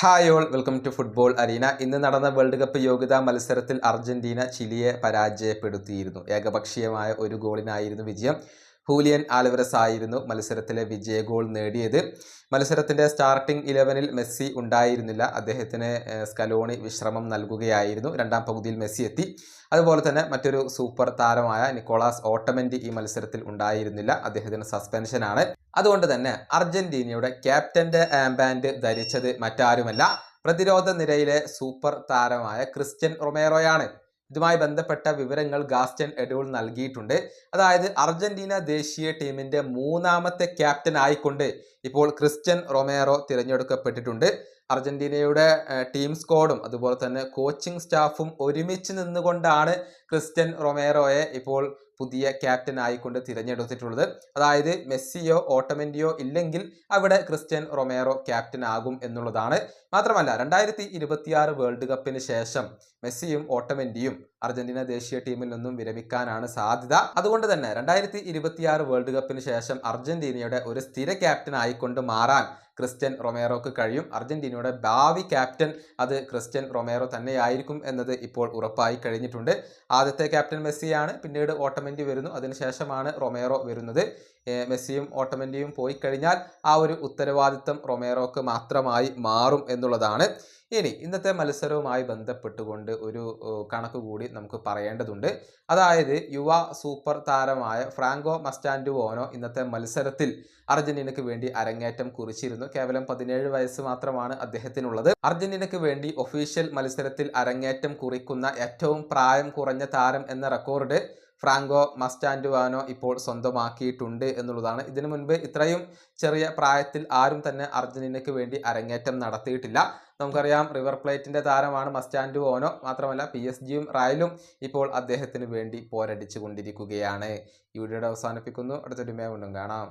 Hi all welcome to football arena. ഇന്ന് നടന്ന world cup യോഗ്യതാ മത്സരത്തിൽ അർജന്റീന ചിലിയെ പരാജയപ്പെടുത്തിയിരുന്നു. ഏകപക്ഷീയമായ ഒരു ഗോളിനായിരുന്നു വിജയം. ഹൂലിയൻ ആലവറസ് ആയിരുന്നു മത്സരത്തിലെ വിജയ ഗോൾ നേടിയത്. മത്സരത്തിന്റെ സ്റ്റാർട്ടിംഗ് ഇലവനിൽ മെസ്സി ഉണ്ടായിരുന്നില്ല. അദ്ദേഹത്തിന് സ്കലോണി വിശ്രമം നൽകുകയായിരുന്നു. രണ്ടാം പകുതിയിൽ മെസ്സി എത്തി. അതുപോലെ തന്നെ മറ്റൊരു സൂപ്പർ താരമായ നിക്കോളാസ് ഓട്ടമെന്റ് ഈ മത്സരത്തിൽ ഉണ്ടായിരുന്നില്ല. അദ്ദേഹത്തിന് സസ്പെൻഷനാണ് അതുകൊണ്ട് തന്നെ അർജന്റീനയുടെ ക്യാപ്റ്റന്റെ ആംബാൻഡ് ധരിച്ചത് മറ്റാരുമല്ല. പ്രതിരോധ നിരയിലെ സൂപ്പർ താരമായ ക്രിസ്ത്യൻ റൊമേറോയാണ്. ഇതുമായി ബന്ധപ്പെട്ട വിവരങ്ങൾ ഗാസ്റ്റൻ എഡൂൾ നൽകിയിട്ടുണ്ട്. അതായത് അർജന്റീന ദേശീയ ടീമിന്റെ മൂന്നാമത്തെ ക്യാപ്റ്റൻ ആയിക്കൊണ്ട് ഇപ്പോൾ ക്രിസ്ത്യൻ റൊമേറോ തിരഞ്ഞെടുക്കപ്പെട്ടിട്ടുണ്ട്. അർജന്റീനയുടെ ടീം സ്ക്വാഡും അതുപോലെ തന്നെ കോച്ചിങ് സ്റ്റാഫും ഒരുമിച്ച് നിന്നുകൊണ്ടാണ് ക്രിസ്ത്യൻ റൊമേറോയെ ഇപ്പോൾ പുതിയ ക്യാപ്റ്റൻ ആയിക്കൊണ്ട് തിരഞ്ഞെടുത്തിട്ടുള്ളത്. അതായത് മെസ്സിയോ ഓട്ടമെന്റിയോ ഇല്ലെങ്കിൽ അവിടെ ക്രിസ്ത്യൻ റൊമേറോ ക്യാപ്റ്റൻ ആകും എന്നുള്ളതാണ്. മാത്രമല്ല രണ്ടായിരത്തി വേൾഡ് കപ്പിന് ശേഷം മെസ്സിയും ഓട്ടമെന്റിയും അർജന്റീന ദേശീയ ടീമിൽ നിന്നും വിരമിക്കാനാണ് സാധ്യത. അതുകൊണ്ട് തന്നെ രണ്ടായിരത്തി ഇരുപത്തിയാറ് വേൾഡ് കപ്പിന് ശേഷം അർജന്റീനയുടെ ഒരു സ്ഥിര ക്യാപ്റ്റൻ ആയിക്കൊണ്ട് മാറാൻ ക്രിസ്ത്യൻ റൊമേറോക്ക് കഴിയും. അർജന്റീനയുടെ ഭാവി ക്യാപ്റ്റൻ അത് ക്രിസ്ത്യൻ റൊമേറോ തന്നെയായിരിക്കും എന്നത് ഇപ്പോൾ ഉറപ്പായി കഴിഞ്ഞിട്ടുണ്ട്. ആദ്യത്തെ ക്യാപ്റ്റൻ മെസ്സിയാണ് പിന്നീട് ഓട്ടമെന്റി വരുന്നു. അതിനുശേഷമാണ് റൊമേറോ വരുന്നത്. മെസ്സിയും ഓട്ടമെന്റിയും പോയി കഴിഞ്ഞാൽ ആ ഒരു ഉത്തരവാദിത്തം റൊമേറോക്ക് മാത്രമായി മാറും എന്നുള്ളതാണ്. ഇനി ഇന്നത്തെ മത്സരവുമായി ബന്ധപ്പെട്ടുകൊണ്ട് ഒരു കണക്ക് കൂടി നമുക്ക് പറയേണ്ടതുണ്ട്. അതായത് യുവ സൂപ്പർ താരമായ ഫ്രാങ്കോ മസ്റ്റാൻഡുവോനോ ഇന്നത്തെ മത്സരത്തിൽ അർജന്റീനയ്ക്ക് വേണ്ടി അരങ്ങേറ്റം കുറിച്ചിരുന്നു. കേവലം പതിനേഴ് വയസ്സ് മാത്രമാണ് അദ്ദേഹത്തിനുള്ളത്. അർജന്റീനയ്ക്ക് വേണ്ടി ഒഫീഷ്യൽ മത്സരത്തിൽ അരങ്ങേറ്റം കുറിക്കുന്ന ഏറ്റവും പ്രായം കുറഞ്ഞ താരം എന്ന റെക്കോർഡ് ഫ്രാങ്കോ മസ്റ്റാൻഡുവാനോ ഇപ്പോൾ സ്വന്തമാക്കിയിട്ടുണ്ട് എന്നുള്ളതാണ്. ഇതിനു മുൻപ് ഇത്രയും ചെറിയ പ്രായത്തിൽ ആരും തന്നെ അർജന്റീനയ്ക്ക് വേണ്ടി അരങ്ങേറ്റം നടത്തിയിട്ടില്ല. നമുക്കറിയാം റിവർ പ്ലേറ്റിന്റെ താരമാണ് മസ്റ്റാൻഡുവോനോ. മാത്രമല്ല പി എസ് ജിയും റയലും ഇപ്പോൾ അദ്ദേഹത്തിന് വേണ്ടി പോരടിച്ചു കൊണ്ടിരിക്കുകയാണ് ഈ വീഡിയോയുടെ അവസാനിപ്പിക്കുന്നു. അടുത്തൊരു മേ വീണ്ടും കാണാം.